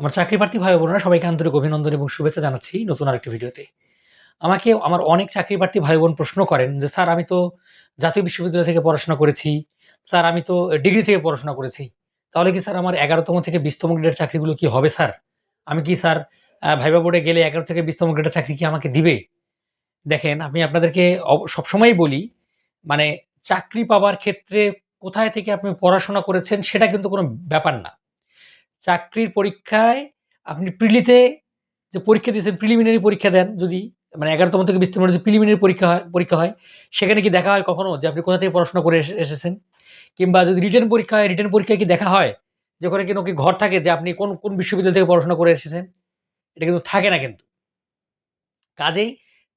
আমার চাকরি প্রার্থী ভাই বোনেরা সবাইকে আন্তরিক অভিনন্দন এবং শুভেচ্ছা জানাচ্ছি নতুন আরেকটি ভিডিওতে। আমাকে আমার অনেক চাকরি প্রার্থী ভাই বোন প্রশ্ন করেন যে, স্যার, আমি তো জাতীয় বিশ্ববিদ্যালয় থেকে পড়াশোনা করেছি। স্যার, আমি তো ডিগ্রি থেকে পড়াশোনা করেছি। তাহলে কি স্যার আমার এগারোতম থেকে বিশতম গ্রেডের চাকরিগুলো কি হবে, স্যার? আমি কি স্যার ভাইবা বোর্ডে গেলে এগারো থেকে বিশতম গ্রেডের চাকরি কি আমাকে দিবে? দেখেন, আমি আপনাদেরকে সবসময়ই বলি মানে চাকরি পাওয়ার ক্ষেত্রে কোথায় থেকে আপনি পড়াশোনা করেছেন সেটা কিন্তু কোনো ব্যাপার না। চাকরির পরীক্ষায় আপনি প্রিলিতে যে পরীক্ষা দিয়েছেন প্রিলিমিনারি পরীক্ষা দেন, যদি মানে এগারোতম থেকে বিশতম যে প্রিলিমিনারি পরীক্ষা হয় পরীক্ষা হয়, সেখানে কি দেখা হয় কখনো যে আপনি কোথা থেকে পড়াশোনা করে এসে- এসেছেন? কিংবা যদি রিটার্ন পরীক্ষা হয় রিটার্ন পরীক্ষায় কি দেখা হয় যে ওখানে কিন্তু কি ঘর থাকে যে আপনি কোন কোন বিশ্ববিদ্যালয় থেকে পড়াশোনা করে এসেছেন? এটা কিন্তু থাকে না কিন্তু। কাজেই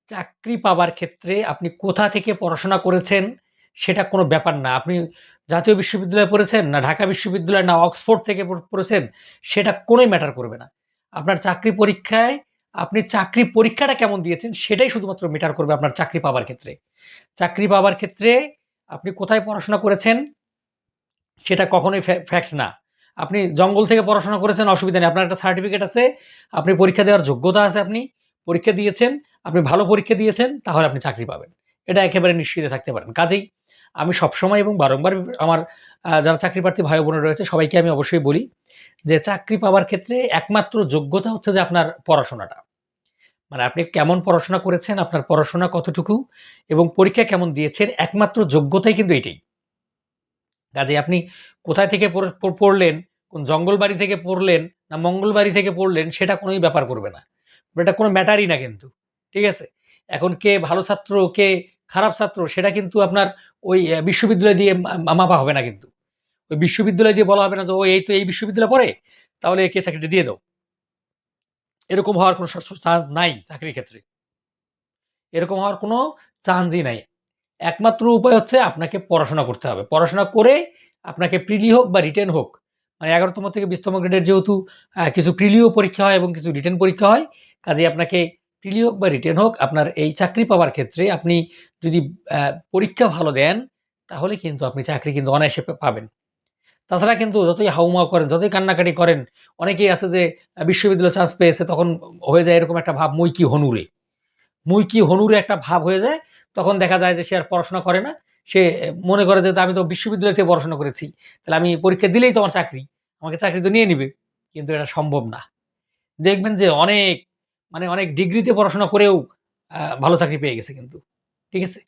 চাকরি পাবার ক্ষেত্রে আপনি কোথা থেকে পড়াশোনা করেছেন সেটা কোনো ব্যাপার না। আপনি জাতীয় বিশ্ববিদ্যালয়ে পড়েছেন না ঢাকা বিশ্ববিদ্যালয় না অক্সফোর্ড থেকে পড়েছেন, সেটা কোনোই ম্যাটার করবে না। আপনার চাকরি পরীক্ষায় আপনি চাকরি পরীক্ষাটা কেমন দিয়েছেন সেটাই শুধুমাত্র ম্যাটার করবে আপনার চাকরি পাওয়ার ক্ষেত্রে। চাকরি পাওয়ার ক্ষেত্রে আপনি কোথায় পড়াশোনা করেছেন সেটা কখনোই ফ্যাক্ট না। আপনি জঙ্গল থেকে পড়াশোনা করেছেন, অসুবিধা নেই। আপনার একটা সার্টিফিকেট আছে, আপনি পরীক্ষা দেওয়ার যোগ্যতা আছে আপনি, পরীক্ষা দিয়েছেন, আপনি ভালো পরীক্ষা দিয়েছেন, তাহলে আপনি চাকরি পাবেন। এটা একেবারে নিশ্চিত থাকতে পারেন। কাজেই আমি সবসময় এবং বারংবার আমার যারা চাকরি প্রার্থী ভাই বোনেরা রয়েছে, সবাইকে আমি অবশ্যই বলি যে চাকরি পাওয়ার ক্ষেত্রে একমাত্র যোগ্যতা হচ্ছে যে আপনার পড়াশোনাটা। মানে আপনি কেমন পড়াশোনা করেছেন, আপনার পড়াশোনা কতটুকু এবং পরীক্ষা কেমন দিয়েছেন, একমাত্র যোগ্যতাই কিন্তু এটাই। কাজে আপনি কোথায় থেকে পড়- পড়- পড়লেন, কোন জঙ্গলবাড়ি থেকে পড়লেন না মঙ্গলবাড়ি থেকে পড়লেন, সেটা কোনোই ব্যাপার করবে না। এটা কোনো ম্যাটারই না কিন্তু, ঠিক আছে? এখন কে ভালো ছাত্র, কে খারাপ ছাত্র, সেটা কিন্তু আপনার ওই বিশ্ববিদ্যালয় দিয়ে মাপা হবে না কিন্তু। ওই বিশ্ববিদ্যালয় দিয়ে বলা হবে না যে, ও, এই তো এই বিশ্ববিদ্যালয়ে পড়ে, তাহলে একে চাকরিটা দিয়ে দাও। এরকম হওয়ার কোনো চান্স নাই চাকরির ক্ষেত্রে। এরকম হওয়ার কোনো চান্সই নাই। একমাত্র উপায় হচ্ছে আপনাকে পড়াশোনা করতে হবে। পড়াশোনা করে আপনাকে প্রিলি হোক বা রিটেন হোক মানে এগারোতম থেকে বিশতম গ্রেডের যেহেতু কিছু প্রিলিও পরীক্ষা হয় এবং কিছু রিটেন পরীক্ষা হয় কাজে আপনাকে প্রিলি হোক বা রিটেন হোক, আপনার এই চাকরি পাওয়ার ক্ষেত্রে আপনি যদি পরীক্ষা ভালো দেন, তাহলে কিন্তু আপনি চাকরি কিন্তু অনায়াসে পাবেন। তাছাড়া কিন্তু যতই হাউমা করেন, যতই কান্নাকাটি করেন, অনেকেই আছে যে বিশ্ববিদ্যালয় চান্স পেয়েছে, তখন হয়ে যায় এরকম একটা ভাব, মুই কি হনুরে? মুই কি হনুরে একটা ভাব হয়ে যায়, তখন দেখা যায় যে সে আর পড়াশোনা করে না। সে মনে করে যে আমি তো বিশ্ববিদ্যালয় থেকে পড়াশোনা করেছি, তাহলে আমি পরীক্ষা দিলেই তো আমার চাকরি, আমাকে চাকরি তো নিয়ে নিবে। কিন্তু এটা সম্ভব না। দেখবেন যে, অনেক মানে অনেক ডিগ্রিতে পড়াশোনা করেও ভালো চাকরি পেয়ে গেছে কিন্তু। ঠিক আছে?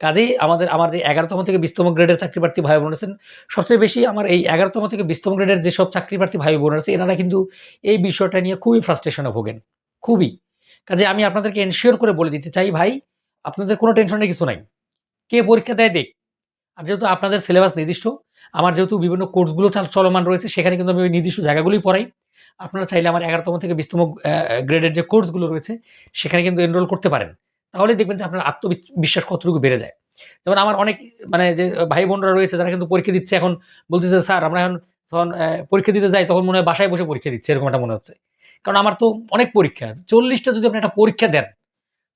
কাজেই আমাদের, আমার যে এগারোতম থেকে বিশতম গ্রেডের চাকরি প্রার্থী ভাই বোন আছেন, সবচেয়ে বেশি আমার এই এগারোতম থেকে বিশতম গ্রেডের যেসব চাকরি প্রার্থী ভাই বোন আছে, এনারা কিন্তু এই বিষয়টা নিয়ে খুবই ফ্রাস্ট্রেশনে ভোগেন। খুবই। কাজে আমি আপনাদেরকে এনশিওর করে বলে দিতে চাই ভাই, আপনাদের কোনো টেনশনের কিছু নাই। কে পরীক্ষা দেয় দেখ। আর যেহেতু আপনাদের সিলেবাস নির্দিষ্ট, আমার যেহেতু বিভিন্ন কোর্সগুলো চলমান রয়েছে, সেখানে কিন্তু আমি ওই নির্দিষ্ট জায়গাগুলোই পড়াই। আপনারা চাইলে আমার এগারোতম থেকে বিশতম গ্রেডের যে কোর্সগুলো রয়েছে, সেখানে কিন্তু এনরোল করতে পারেন। তাহলে দেখবেন যে আপনার আত্মবিশ্বাস কতটুকু বেড়ে যায়। যেমন আমার অনেক মানে যে ভাই বোনরা রয়েছে, যারা কিন্তু পরীক্ষা দিচ্ছে, এখন বলতেছে স্যার, আমরা এখন যখন পরীক্ষা দিতে যাই, তখন মনে হয় বাসায় বসে পরীক্ষা দিচ্ছে, এরকম একটা মনে হচ্ছে। কারণ আমার তো অনেক পরীক্ষা। চল্লিশটা যদি আপনি একটা পরীক্ষা দেন,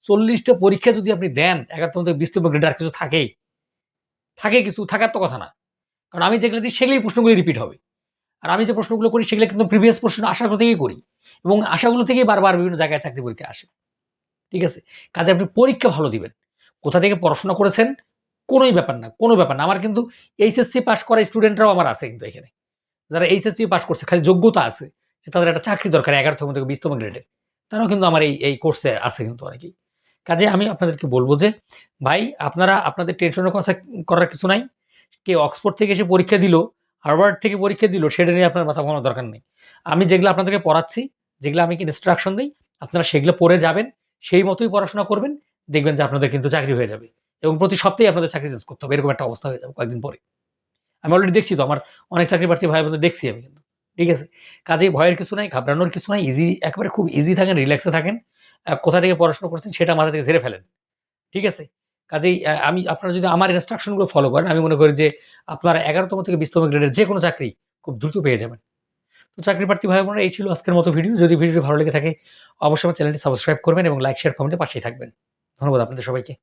চল্লিশটা পরীক্ষা যদি আপনি দেন, এগারোতম থেকে বিশতম গ্রেড আর কিছু থাকেই। থাকে কিছু, থাকার তো কথা না। কারণ আমি যেগুলো দিই, সেগুলোই প্রশ্নগুলি রিপিট হবে। আর আমি যে প্রশ্নগুলো করি, সেগুলো কিন্তু প্রিভিয়াস প্রশ্ন আশাগুলো থেকেই করি এবং আশাগুলো থেকেই বারবার বিভিন্ন জায়গায় চাকরি পরীক্ষা আসে। ঠিক আছে? কাজে আপনি পরীক্ষা ভালো দিবেন। কোথা থেকে পড়াশোনা করেছেন? কোনোই ব্যাপার না, কোনো ব্যাপার না। আমার কিন্তু এইচএসসি পাশ করা স্টুডেন্টরাও আমার আছে কিন্তু এখানে। যারা এইচএসসি পাশ করছে, খালি যোগ্যতা আছে, যে তাদের একটা চাকরি দরকার এগারোতম থেকে বিশতম গ্রেডে তারাও কিন্তু আমার এই এই কোর্সে আছে কিন্তু অনেকেই। কাজে আমি আপনাদেরকে বলব যে, ভাই, আপনারা, আপনাদের টেনশনের কথা করার কিছু নাই। কে অক্সফোর্ড থেকে এসে পরীক্ষা দিল হার্ভার্ড থেকে পরীক্ষা দিল, সেটা নিয়ে আপনার মাথা ঘামানোর দরকার নেই। আমি যেগুলো আপনাদেরকে পড়াচ্ছি, যেগুলো আমি ইনস্ট্রাকশন দিই, আপনারা সেগুলো পড়ে যাবেন, সেই মতোই পড়াশোনা করবেন, দেখবেন যে আপনাদের কিন্তু চাকরি হয়ে যাবে এবং প্রতি সপ্তাহে আপনাদের চাকরি চেঞ্জ করতে হবে, এরকম একটা অবস্থা হয়ে যাবে কয়েকদিন পরে। আমি অলরেডি দেখছি তো, আমার অনেক চাকরি প্রার্থী ভাই বোনদের দেখছি আমি কিন্তু, ঠিক আছে? কাজেই ভয়ের কিছু নাই, ঘাবড়ানোর কিছু নাই ইজি একেবারে খুব ইজি থাকেন রিল্যাক্সে থাকেন কোথা থেকে পড়াশোনা করছেন সেটা মাথা থেকে ঝেড়ে ফেলেন, ঠিক আছে? কাজেই আমি, আপনারা যদি আমার ইনস্ট্রাকশনগুলো ফলো করেন, আমি মনে করি যে আপনারা এগারোতম থেকে বিশতম গ্রেডের যে কোনো চাকরি খুব দ্রুত পেয়ে যাবেন। তো চাকরি প্রার্থী ভাই বোনেরা এই ছিল আজকের মতো ভিডিও। যদি ভিডিওটি ভালো লেগে থাকে, অবশ্যই আমার চ্যানেলটি সাবস্ক্রাইব করবেন এবং লাইক, শেয়ার কমেন্টে পাশেই থাকবেন। ধন্যবাদ আপনাদের সবাইকে।